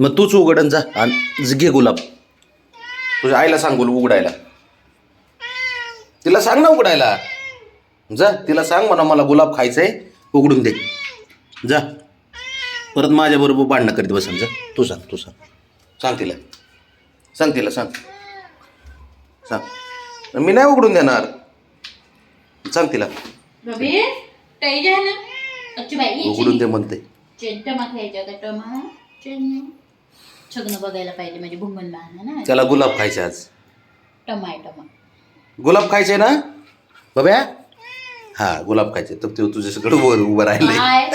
मग तूच उघडन जा आणि घे गुलाब. तुझ्या आईला सांग बोल उघडायला. तिला सांग ना उघडायला. जा तिला सांग म्हणा मला गुलाब खायचंय उघडून दे. जा. परत माझ्याबरोबर भांडणं करीत बसन जा. तू सांग तू सांग. सांग तिला. सांग तिला सांग. सांग. मी नाही उघडून देणार. सांग तिला. उघडून दे म्हणते. छगन बघायला पाहिजे म्हणजे भुंगन बहाना ना. त्याला गुलाब खायचे आज. टमा आहे टमा गुलाब खायचे ना? बब्या? हा गुलाब खायचे. तर ते तुझ्याकडे वर उभं राहिले काय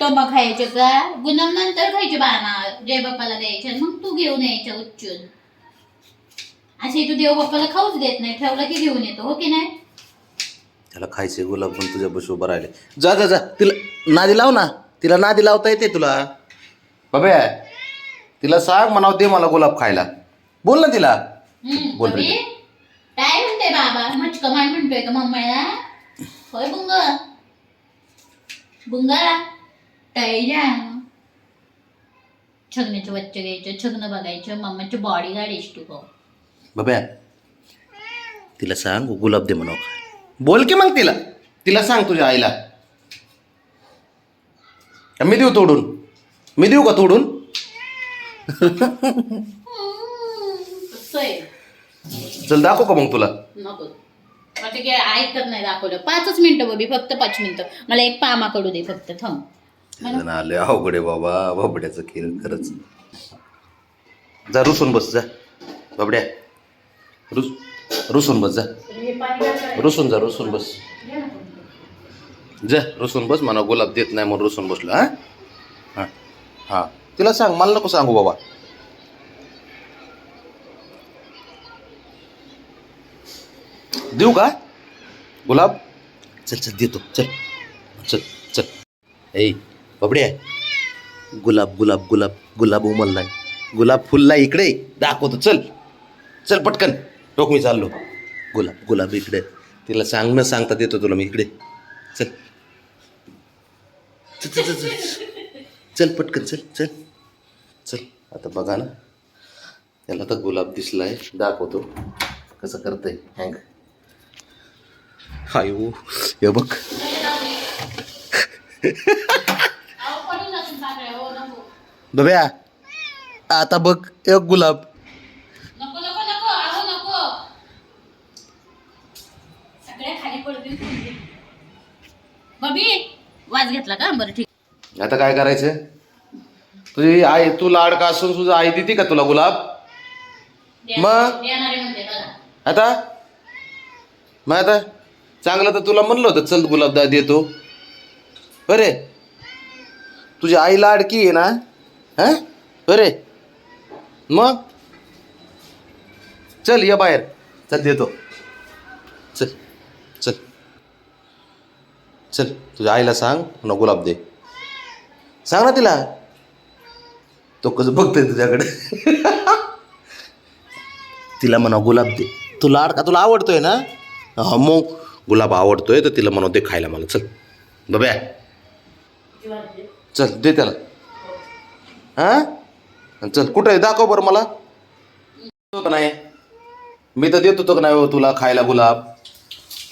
टमा खायचे का? गुलाम नंतर खायचे बाना जय बाप्पाला द्यायचे आणि मग तू घेऊन यायच्या उच्चून. असे तू देव बाप्पाला खाऊच देत नाही. ठेवला की घेऊन येतो हो की नाही? त्याला खायचे गुलाब पण तुझ्या बशी उभं राहिले. जा जा जा. तिला नादी लाव ना. तिला नादी लावता येते तुला. बब्या तिला सांग म्हणाव दे मला गुलाब खायला. बोल ना तिला. हम्म, बोल रवी, काय म्हणते बाबा? मचक मान म्हणतोय का मम्माला? होय बुंग. बुंगा. छगण्याचे बच्चे घ्यायचे छगन बघायचं मम्माची बॉडी गार्ड तू हो बब्या तिला सांग गुलाब दे म्हणाव बोल की मग तिला. तिला सांग तुझ्या आईला. मी देऊ तोडून. मी देऊ का तोडून? चल दाखव का मग तुला? नको. वाटतं की ऐकत नाही दाखवलं. पाचच मिनिटं बबी फक्त पाच मिनिटं. मला एक पामा कडू दे फक्त थांब. जण आले अवघड बाबा. बाबड्याचं खेळ खरंच. जा रुसून बस जा. बाबड्या. रुस रुसून बस जा. रुसून जा रुसून बस. जा रुसून बस. मला गुलाब देत नाही म्हणून रुसून बसलो हा? हां. हां. तिला सांग मला नको सांगू बाबा. देऊ का? गुलाब? चल चल देतो. चल. चल चल. ए बाबड्या. गुलाब गुलाब गुलाब गुलाब उमललाय. गुलाब फुलला इकडे. दाखवतो. चल. चल पटकन. टोक मी चाललो. गुलाब गुलाब इकडे. तिला सांग न सांगता देतो तुला मी इकडे. चल. चल चल चल चल. चल पटकन. चल चल. चल आता बघा ना. त्याला तर गुलाब दिसलाय दाखवतो कसं करतंय. हँग हायो हे बघ. बब्या आता बघ एक गुलाब. नको नको नको आहो नको. सगळ्या खाली पडतील बबी वाज घेतला का? बरं ठीक. आता काय करायचं? तुझी आई तू लाडका असून तुझं आई देते का तुला गुलाब? मग? आता? मग आता? चांगलं तर तुला म्हणलं होतं चल गुलाब दा देतो. अरे तुझी आई लाडकी आहे ना? हा? अरे मग? चल ये बाहेर. चल देतो. चल चल. चल तुझ्या आईला सांग पुन्हा गुलाब दे. सांग ना तिला. तो कसं बघतोय तुझ्याकडे? तिला म्हणा गुलाब दे. तुला लाड का तुला आवडतोय ना? हा मग गुलाब आवडतोय तर तिला म्हणा दे खायला मला. चल. बब्या चल दे त्याला. हां? चल कुठं आहे? दाखव बरं मला. का नाही? मी तर देत होतो का नाही तुला खायला गुलाब?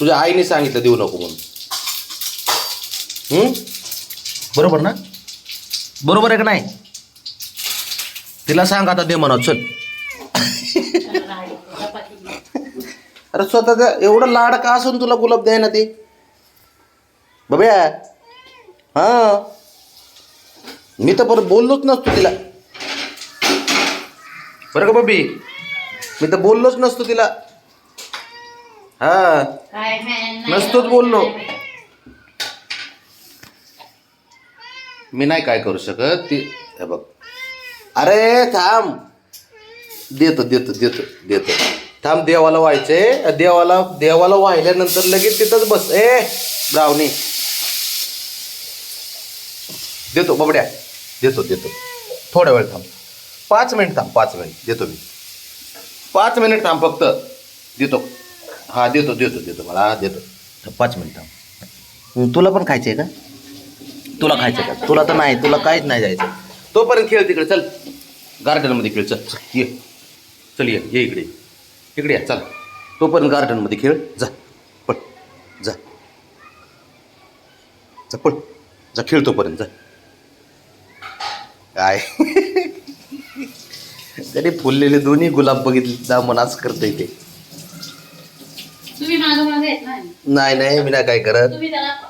तुझ्या आईने सांगितलं देऊ नको म्हणून. बरोबर ना? बरोबर आहे का नाही? तिला सांग आता दे म्हणा चल. अरे स्वतःचा एवढं लाड का असून तुला गुलाब द्याय ना ते? बब्या हा. मी तर परत बोललोच नसतो तिला. बरं का बबी? मी तर बोललोच नसतो तिला. हा. नसतोच बोललो. मी नाही काय करू शकत. ती हे बघ. अरे थांब. देतो देतो देतो देतो. थांब देवाला व्हायचे देवाला देवाला वाहिल्यानंतर लगेच तिथंच बस. ए ब्रावणी देतो बबड्या. देतो देतो. थोड्या वेळ थांब. पाच मिनिट थांब पाच मिनिट. देतो मी. पाच मिनिट थांब फक्त. देतो. हा देतो देतो देतो मला. देतो. पाच मिनिट थांब. तुला पण खायचं आहे का? तुला खायचं का? तुला तर नाही तुला काहीच नाही जायचं. तोपर्यंत खेळ तिकडे चल. गार्डनमध्ये खेळ चल. चल, ये. चल ये. ये इकडे. इकडे या चल. तोपर्यंत गार्डनमध्ये खेळ. जा. पळ. जा. जा पळ. जा खेळ तोपर्यंत जा. काय तरी फुललेले दोन्ही गुलाब बघितले जा मनाच करता ते. नाही. नाही मी नाही काय करत.